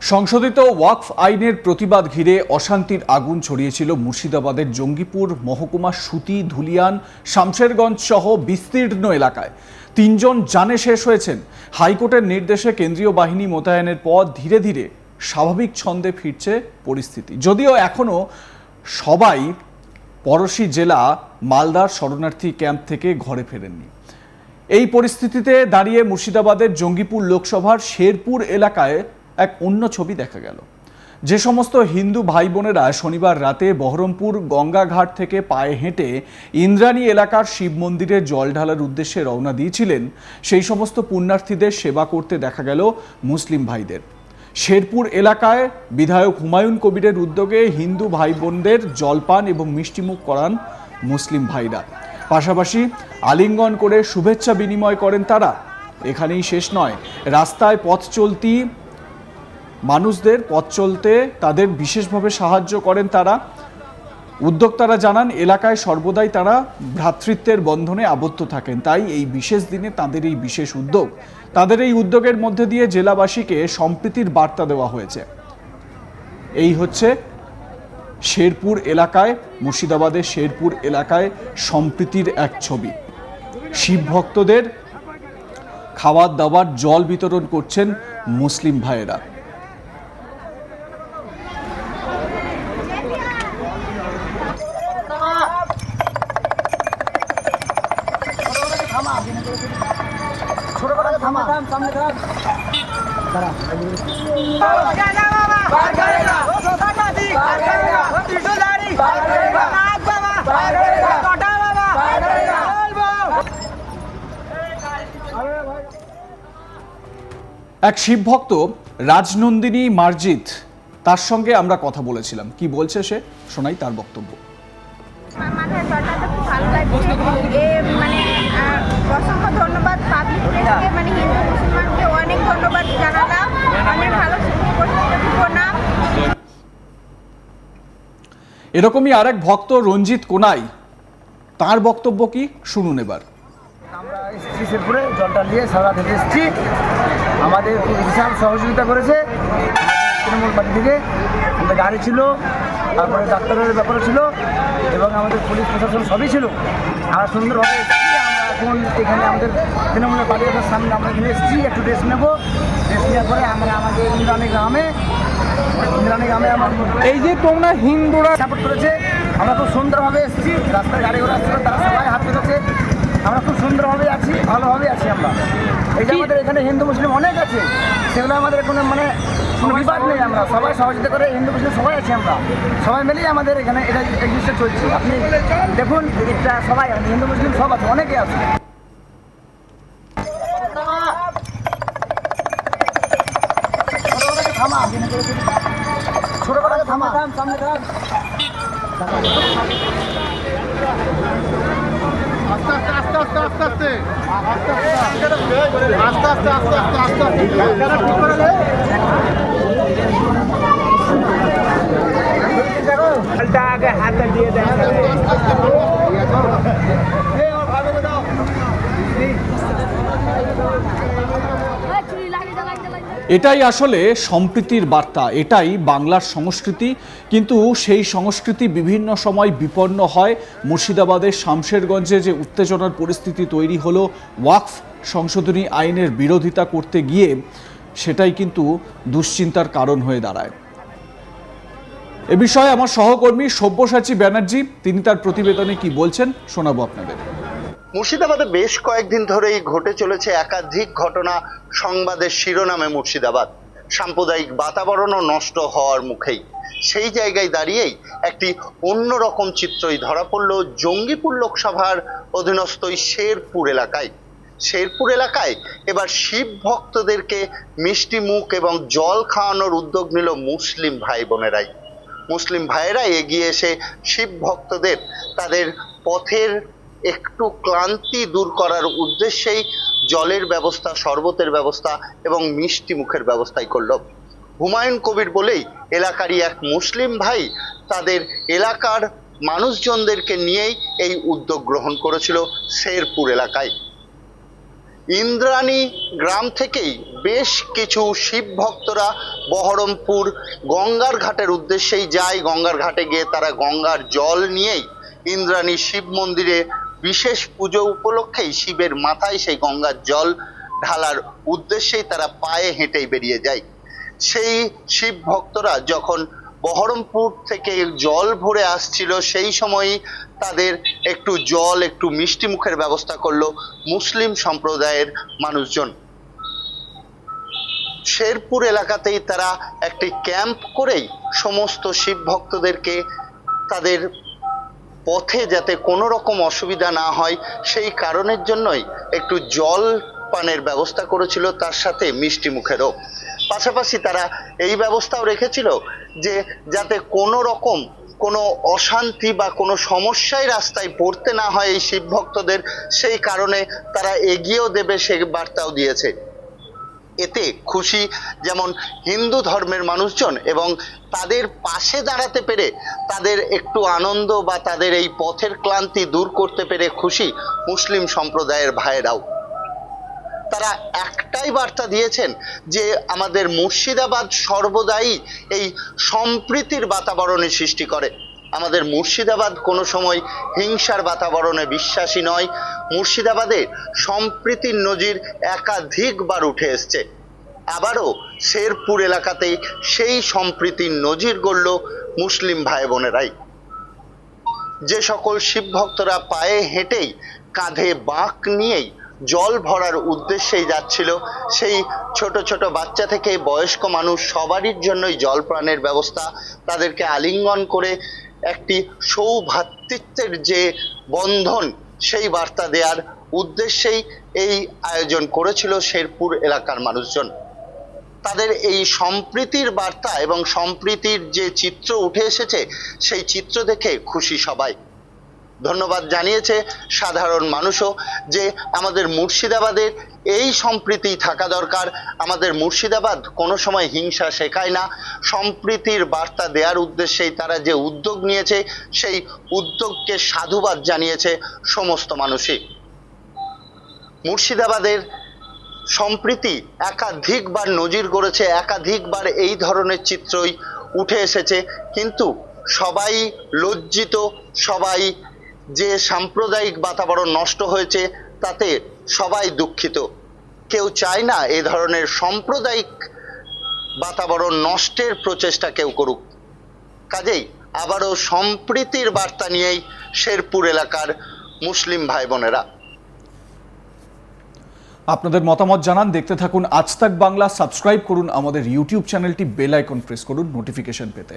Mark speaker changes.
Speaker 1: সংশোধিত ওয়াকফ আইনের প্রতিবাদ ঘিরে অশান্তির আগুন ছড়িয়েছিল মুর্শিদাবাদের জঙ্গিপুর, মহকুমা সুতি, ধুলিয়ান, শামশেরগঞ্জ সহ বিস্তীর্ণ এলাকায়। তিনজন জানে শেষ হয়েছেন। হাইকোর্টের নির্দেশে কেন্দ্রীয় বাহিনী মোতায়েনের পর ধীরে ধীরে স্বাভাবিক ছন্দে ফিরছে পরিস্থিতি। যদিও এখনও সবাই পড়শি জেলা মালদার শরণার্থী ক্যাম্প থেকে ঘরে ফেরেননি। এই পরিস্থিতিতে দাঁড়িয়ে মুর্শিদাবাদের জঙ্গিপুর লোকসভার শেরপুর এলাকায় এক অন্য ছবি দেখা গেল। যে সমস্ত হিন্দু ভাই বোনেরা শনিবার রাতে বহরমপুর গঙ্গাঘাট থেকে পায়ে হেঁটে ইন্দ্রাণী এলাকার শিব মন্দিরে জল ঢালার উদ্দেশ্যে রওনা দিয়েছিলেন, সেই সমস্ত পুণ্যার্থীদের সেবা করতে দেখা গেল মুসলিম ভাইদের। শেরপুর এলাকায় বিধায়ক হুমায়ুন কবিরের উদ্যোগে হিন্দু ভাই বোনদের জলপান এবং মিষ্টিমুখ করান মুসলিম ভাইরা। পাশাপাশি আলিঙ্গন করে শুভেচ্ছা বিনিময় করেন তারা। এখানেই শেষ নয়, রাস্তায় পথ চলতি মানুষদের পথ চলতে তাদের বিশেষভাবে সাহায্য করেন তারা। উদ্যোক্তারা জানান, এলাকায় সর্বদাই তারা ভ্রাতৃত্বের বন্ধনে আবদ্ধ থাকেন। তাই এই বিশেষ দিনে তাদের এই বিশেষ উদ্যোগ, তাদের এই উদ্যোগের মধ্যে দিয়ে জেলাবাসীকে সম্প্রীতির বার্তা দেওয়া হয়েছে। এই হচ্ছে শেরপুর এলাকায়, মুর্শিদাবাদের শেরপুর এলাকায় সম্প্রীতির এক ছবি। শিব ভক্তদের খাবার দাবার জল বিতরণ করছেন মুসলিম ভাইয়েরা। এক শিব ভক্ত রাজনন্দিনী মার্জিত তার সঙ্গে আমরা কথা বলেছিলাম। কি বলছে সে? শোনাই তার বক্তব্য।
Speaker 2: মানে ধন্যবাদ পাবলিক প্লেসকে মানে হিন্দু মুসলমানকে অনেক ধন্যবাদ জানালাম। অনেক ভালো প্রণাম
Speaker 1: এরকমই আরেক ভক্ত রঞ্জিত কোনাই। তার বক্তব্য কি? শুনুন এবার।
Speaker 3: আমরা এসেছি শেরপুরে জলটা নিয়ে সারা থেকে এসেছি। আমাদের খুব বিশাল সহযোগিতা করেছে। আমাদের তৃণমূল পার্টি থেকে। আমাদের গাড়ি ছিল তারপরে ডাক্তারের ব্যাপারও ছিল এবং আমাদের পুলিশ প্রশাসন সবই ছিল। আমরা সুন্দরভাবে এখন এখানে আমাদের তৃণমূলের পার্টি অফিসের সামনে আমরা এখানে এসেছি একটু রেস্ট নেব। রেস্ট নেওয়ার পরে আমরা আমাদের ইন্দ্রাণী গ্রামে ইন্দ্রাণী গ্রামে আমার
Speaker 4: এই যে তোমরা হিন্দুরা
Speaker 3: সাপোর্ট করেছে আমরা খুব সুন্দরভাবে এসেছি রাস্তায় গাড়ি ঘোড়া ছিল তারা সবাই হাত পেতেছে। আমরা খুব সুন্দরভাবে আছি ভালোভাবে আছি আমরা। এই যে আমাদের এখানে হিন্দু মুসলিম অনেক আছে সেগুলো আমাদের এখানে মানে বিবাদ আমরা সবাই সহযোগিতা করে হিন্দু মুসলিম সবাই আছি আমরা সবাই মিলেই আমাদের এখানে এটা এই জিনিসটা চলছে আপনি দেখুন এটা সবাই আছে, হিন্দু মুসলিম সব আছে অনেকে আছে থামা ছোট করে থামা সামনে থাম
Speaker 1: এটাই আসলে সম্প্রীতির বার্তা, এটাই বাংলার সংস্কৃতি। কিন্তু সেই সংস্কৃতি বিভিন্ন সময় বিপন্ন হয়। মুর্শিদাবাদের শামশেরগঞ্জে যে উত্তেজনার পরিস্থিতি তৈরি হলো, ওয়াকফ সংশোধনী আইনের বিরোধিতা করতে গিয়ে, সেটাই কিন্তু দুশ্চিন্তার কারণ হয়ে দাঁড়ায়। এ বিষয়ে আমার সহকর্মী সব্যসাচী ব্যানার্জি, তিনি তার প্রতিবেদনে কি বলছেন শোনাবো আপনাদের।
Speaker 5: মুর্শিদাবাদে বেশ কয়েকদিন ধরেই ঘটে চলেছে একাধিক ঘটনা সংবাদের শিরোনামে মুর্শিদাবাদ। সাম্প্রদায়িক বাতাবরণও নষ্ট হওয়ার মুখেই। সেই জায়গায় দাঁড়িয়েই একটি অন্যরকম চিত্রই ধরা পড়ল জঙ্গিপুর লোকসভার অধীনস্থ শেরপুর এলাকায়। শেরপুর এলাকায় এবার শিব ভক্তদেরকে মিষ্টি মুখ এবং জল খাওয়ানোর উদ্যোগ নিল মুসলিম ভাই বোনেরাই মুসলিম ভাইয়েরা এগিয়ে এসে শিব ভক্তদের তাদের পথের একটু ক্লান্তি দূর করার উদ্দেশ্যেই জলের ব্যবস্থা, শরবতের ব্যবস্থা এবং মিষ্টি মুখের ব্যবস্থাই করল। হুমায়ুন কবির বলেই এলাকারই এক মুসলিম ভাই তাদের এলাকার মানুষজনদেরকে নিয়েই এই উদ্যোগ গ্রহণ করেছিল শেরপুর এলাকায়। ইন্দ্রাণী গ্রাম থেকেই বেশ কিছু শিব ভক্তরা বহরমপুর গঙ্গার ঘাটের উদ্দেশ্যেই যায়। গঙ্গার ঘাটে গিয়ে তারা গঙ্গার জল নিয়েই ইন্দ্রাণী শিব মন্দিরে বিশেষ পুজো উপলক্ষেই শিবের মাথায় সেই গঙ্গার জল ঢালার উদ্দেশ্যেই তারা পায়ে হেঁটেই বেরিয়ে যায়। সেই শিব ভক্তরা যখন বহরমপুর থেকে জল ভরে আসছিল, সেই সময়ই তাদের একটু জল, একটু মিষ্টি মুখের ব্যবস্থা করল মুসলিম সম্প্রদায়ের মানুষজন। শেরপুর এলাকাতেই তারা একটি ক্যাম্প করেই সমস্ত শিব ভক্তদেরকে তাদের পথে যাতে কোনো রকম অসুবিধা না হয়, সেই কারণের জন্যই একটু জল পানের ব্যবস্থা করেছিল, তার সাথে মিষ্টি মুখেরও। পাশাপাশি তারা এই ব্যবস্থাও রেখেছিল যে যাতে কোনো রকম কোনো অশান্তি বা কোনো সমস্যায় রাস্তায় পড়তে না হয় এই শিব ভক্তদের সেই কারণে তারা এগিয়েও দেবে সে বার্তাও দিয়েছে। এতে খুশি যেমন হিন্দু ধর্মের মানুষজন এবং তাদের পাশে দাঁড়াতে পেরে তাদের একটু আনন্দ বা তাদের এই পথের ক্লান্তি দূর করতে পেরে খুশি মুসলিম সম্প্রদায়ের ভাইয়েরাও। তারা একটাই বার্তা দিয়েছেন যে আমাদের মুর্শিদাবাদ সর্বদাই এই সম্প্রীতির বাতাবরণের সৃষ্টি করে। আমাদের মুর্শিদাবাদ কোনো সময় হিংসার বাতাবরণে বিশ্বাসী নয়। মুর্শিদাবাদে সম্প্রীতির নজির একাধিকবার উঠে এসছে। আবারও শেরপুর এলাকাতেই সেই সম্প্রীতির নজির গড়ল মুসলিম ভাই বোনেরাই যে সকল শিব ভক্তরা পায়ে হেঁটেই, কাঁধে বাঁক নিয়েই জল ভরার উদ্দেশ্যেই যাচ্ছিল, সেই ছোট ছোট বাচ্চা থেকে বয়স্ক মানুষ সবারই জন্যই জল প্রাণের ব্যবস্থা, তাদেরকে আলিঙ্গন করে একটি সৌভাতৃত্বের যে বন্ধন, সেই বার্তা দেওয়ার উদ্দেশ্যেই এই আয়োজন করেছিল শেরপুর এলাকার মানুষজন। তাদের এই সম্প্রীতির বার্তা এবং সম্প্রীতির যে চিত্র উঠে এসেছে, সেই চিত্র দেখে খুশি সবাই। ধন্যবাদ জানিয়েছে সাধারণ মানুষও যে আমাদের মুর্শিদাবাদের এই সম্প্রীতি থাকা দরকার। আমাদের মুর্শিদাবাদ কোনো সময় হিংসা শেখায় না। সম্প্রীতির বার্তা দেওয়ার উদ্দেশ্যেই তারা যে উদ্যোগ নিয়েছে, সেই উদ্যোগকে সাধুবাদ জানিয়েছে সমস্ত মানুষই। মুর্শিদাবাদের সম্প্রীতি একাধিকবার নজির গড়েছে একাধিকবার এই ধরনের চিত্রই উঠে এসেছে। কিন্তু সবাই লজ্জিত, সবাই যে সাম্প্রদায়িক বাতাবরণ নষ্ট হয়েছে, তাতে সবাই দুঃখিত। কেউ চায় না এ ধরনের সাম্প্রদায়িক বাতাবরণ নষ্টের প্রচেষ্টা কেউ করুক। কাজেই আবারও সম্প্রীতির বার্তা নিয়েই শেরপুর এলাকার মুসলিম ভাই বোনেরা
Speaker 1: আপনাদের মতামত জানান, দেখতে থাকুন আজ তাক বাংলা, সাবস্ক্রাইব করুন আমাদের ইউটিউব চ্যানেলটি, বেল আইকন প্রেস করুন নোটিফিকেশন পেতে।